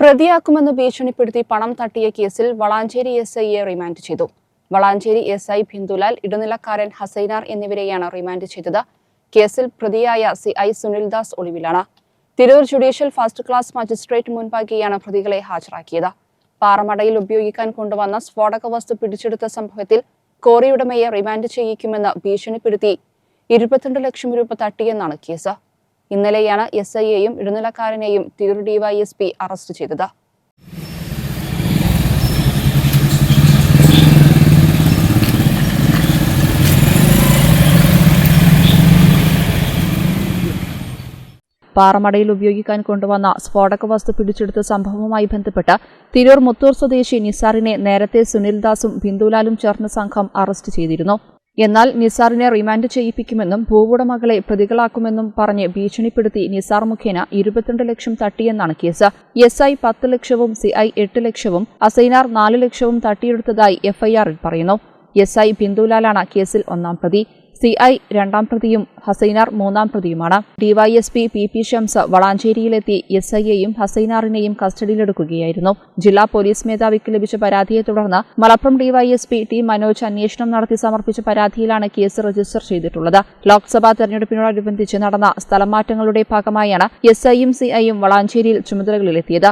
പ്രതിയാക്കുമെന്ന് ഭീഷണിപ്പെടുത്തി പണം തട്ടിയ കേസിൽ വളാഞ്ചേരി എസ് ഐയെ റിമാൻഡ് ചെയ്തു. വളാഞ്ചേരി എസ് ഐ ബിന്ദുലാൽ ഇടനിലക്കാരൻ ഹസൈനാർ എന്നിവരെയാണ് റിമാൻഡ് ചെയ്തത്. കേസിൽ പ്രതിയായ C I Sunildas ഒളിവിലാണ്. Tirur judicial first class magistrate മുൻപാകെയാണ് പ്രതികളെ ഹാജരാക്കിയത്. പാറമടയിൽ ഉപയോഗിക്കാൻ കൊണ്ടുവന്ന സ്ഫോടക വസ്തു പിടിച്ചെടുത്ത സംഭവത്തിൽ കോറിയുടമയെ റിമാൻഡ് ചെയ്യിക്കുമെന്ന് ഭീഷണിപ്പെടുത്തി ഇരുപത്തിരണ്ട് ലക്ഷം രൂപ തട്ടിയെന്നാണ് കേസ്. ഇന്നലെയാണ് എസ് ഐയെയും ഇടനിലക്കാരനെയും തിരൂർ ഡിവൈഎസ്പി അറസ്റ്റ് ചെയ്തത്. പാറമടയിൽ ഉപയോഗിക്കാൻ കൊണ്ടുവന്ന സ്ഫോടക വസ്തു പിടിച്ചെടുത്ത സംഭവവുമായി ബന്ധപ്പെട്ട് തിരൂർ മുത്തൂർ സ്വദേശി നിസാറിനെ നേരത്തെ സുനിൽദാസും ബിന്ദുലാലും ചേർന്ന സംഘം അറസ്റ്റ് ചെയ്തിരുന്നു. എന്നാൽ നിസാറിനെ റിമാൻഡ് ചെയ്യിപ്പിക്കുമെന്നും ഭൂവുടമകളെ പ്രതികളാക്കുമെന്നും പറഞ്ഞ് ഭീഷണിപ്പെടുത്തി നിസാർ മുഖേന ഇരുപത്തിരണ്ട് ലക്ഷം തട്ടിയെന്നാണ് കേസ്. എസ് ഐ പത്ത് ലക്ഷവും സി ഐ എട്ട് ലക്ഷവും അസൈനാർ നാല് ലക്ഷവും തട്ടിയെടുത്തതായി എഫ്ഐആറിൽ പറയുന്നു. എസ് ഐ ബിന്ദുലാലാണ് കേസിൽ ഒന്നാം പ്രതി. സി ഐ രണ്ടാം പ്രതിയും ഹസൈനാർ മൂന്നാം പ്രതിയുമാണ്. ഡിവൈഎസ്പി പി പി ഷംസ് വളാഞ്ചേരിയിലെത്തി എസ് ഐയെയും ഹസൈനാറിനെയും കസ്റ്റഡിയിലെടുക്കുകയായിരുന്നു. ജില്ലാ പോലീസ് മേധാവിക്ക് ലഭിച്ച പരാതിയെ തുടർന്ന് മലപ്പുറം ഡിവൈഎസ്പി ടി മനോജ് അന്വേഷണം നടത്തി സമർപ്പിച്ച പരാതിയിലാണ് കേസ് രജിസ്റ്റർ ചെയ്തിട്ടുള്ളത്. ലോക്സഭാ തെരഞ്ഞെടുപ്പിനോടനുബന്ധിച്ച് നടന്ന സ്ഥലമാറ്റങ്ങളുടെ ഭാഗമായാണ് എസ് ഐയും സി ഐയും വളാഞ്ചേരിയിൽ ചുമതലകളിലെത്തിയത്.